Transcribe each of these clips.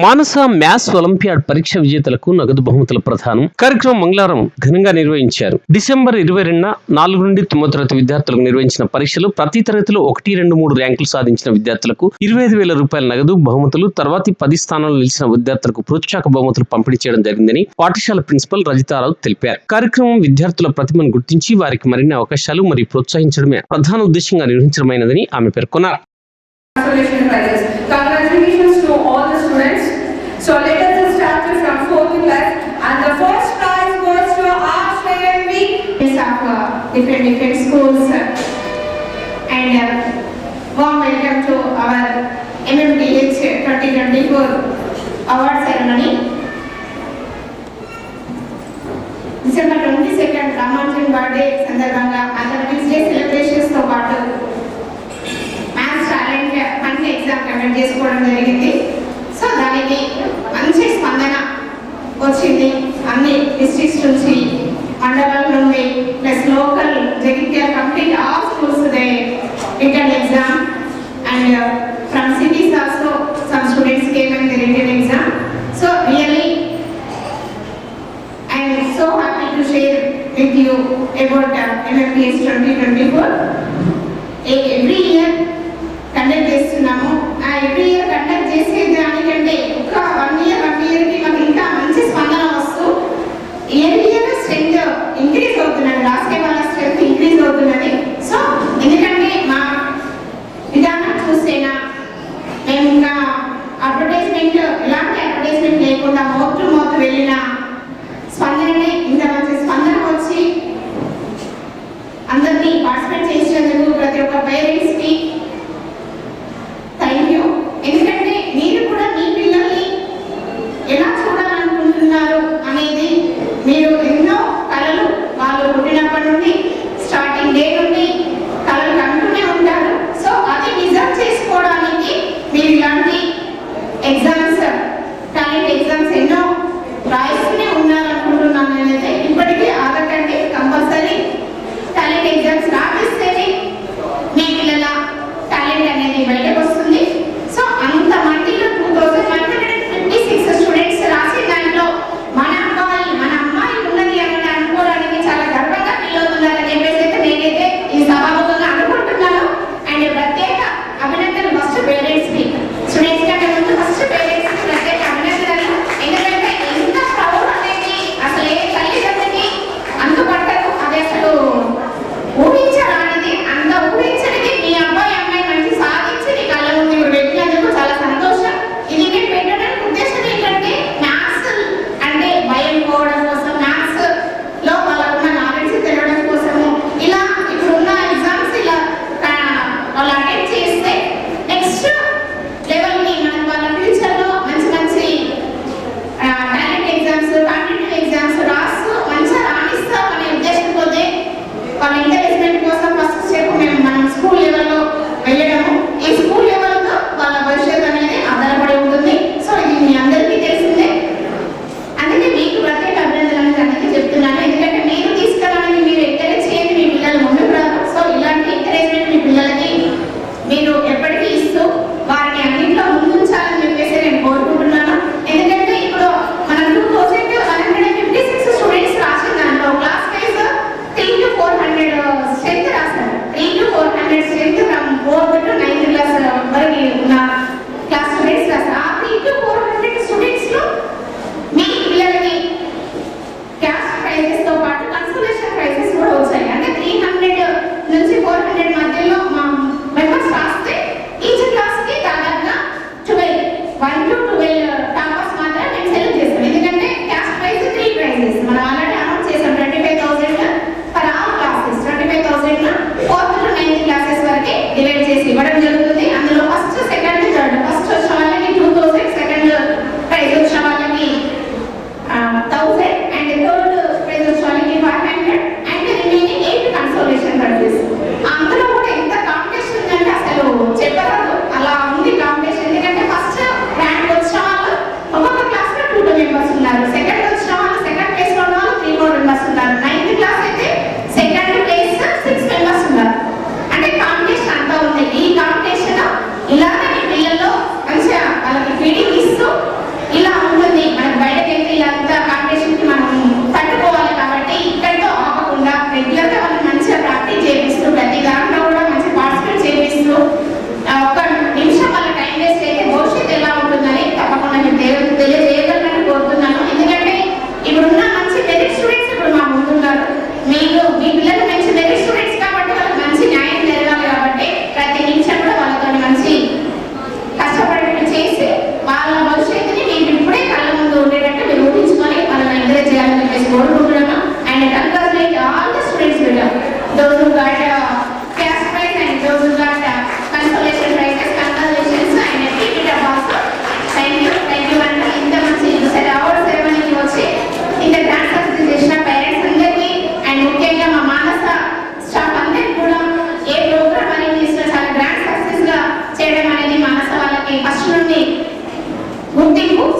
మానస maths olympiad పరీక్ష విజేతలకు నగదు బహుమతుల ప్రధానం. కార్యక్రమం మంగళవారం ఘనంగా నిర్వహించారు. డిసెంబర్ ఇరవై రెండున నాలుగు నుండి తొమ్మిది తరగతి విద్యార్థులకు నిర్వహించిన పరీక్షలు ప్రతి తరగతిలో ఒకటి రెండు మూడు ర్యాంకులు సాధించిన విద్యార్థులకు ఇరవై ఐదు వేల రూపాయల నగదు బహుమతులు తర్వాత పది స్థానాలు నిలిచిన విద్యార్థులకు ప్రోత్సాహక బహుమతులు పంపిణీ చేయడం జరిగిందని పాఠశాల ప్రిన్సిపల్ రజితారావు తెలిపారు. కార్యక్రమం విద్యార్థుల ప్రతిమను గుర్తించి వారికి మరిన్ని అవకాశాలు మరియు ప్రోత్సహించడమే ప్రధాన ఉద్దేశంగా నిర్వహించడమైనదని ఆమె పేర్కొన్నారు. Congratulations to all the students. So let us start from fourth class. And the first prize goes to our friend Yes, of uh, different different schools. And uh, warm welcome to our MMDH 2024 award ceremony. December twenty second Ramanujan birthday సందర్భంగా అతను day సెలబ్రేషన్స్తో పాటు maths talent మంచి exam conduct చేసుకోవడం జరిగింది వచ్చింది. అన్ని districts నుంచి మండలాల నుండి plus local Jagtial complete all schools they return exam and from cities also some students came and return exam so really I'm so happy to share with you about MMPS twenty twenty four every year conduct la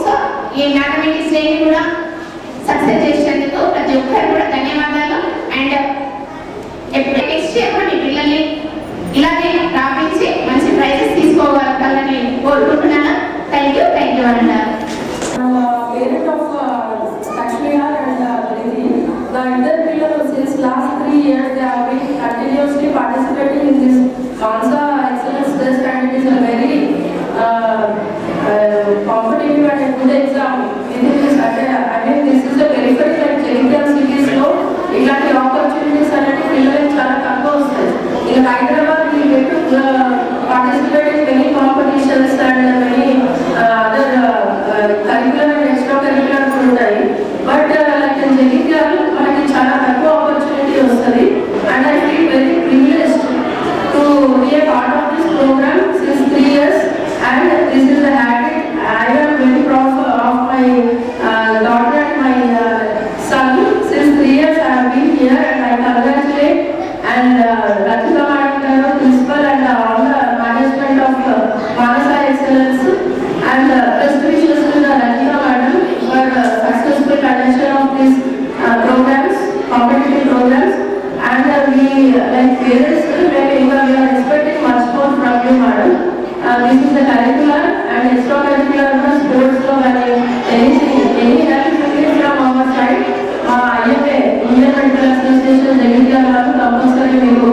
so ఈ mathematics day success చేసినందుకు ప్రతి ఒక్కరు ధన్యవాదాలు. And ఎప్పుడు next year మీ ఇలాగే రాపించి మంచి prizes తీసుకోగలగాలని కోరుకుంటున్నాను. థ్యాంక్ యూ థ్యాంక్ యూ అన్నారు The elder pillar since last three years they like parents, when we are expecting much more from you, madam. Uh, this is the curricular and extracurricular sports law and anything, any activity from our side. Uh, అయితే Indian Medical Association regular వాళ్ళు compulsory మీకు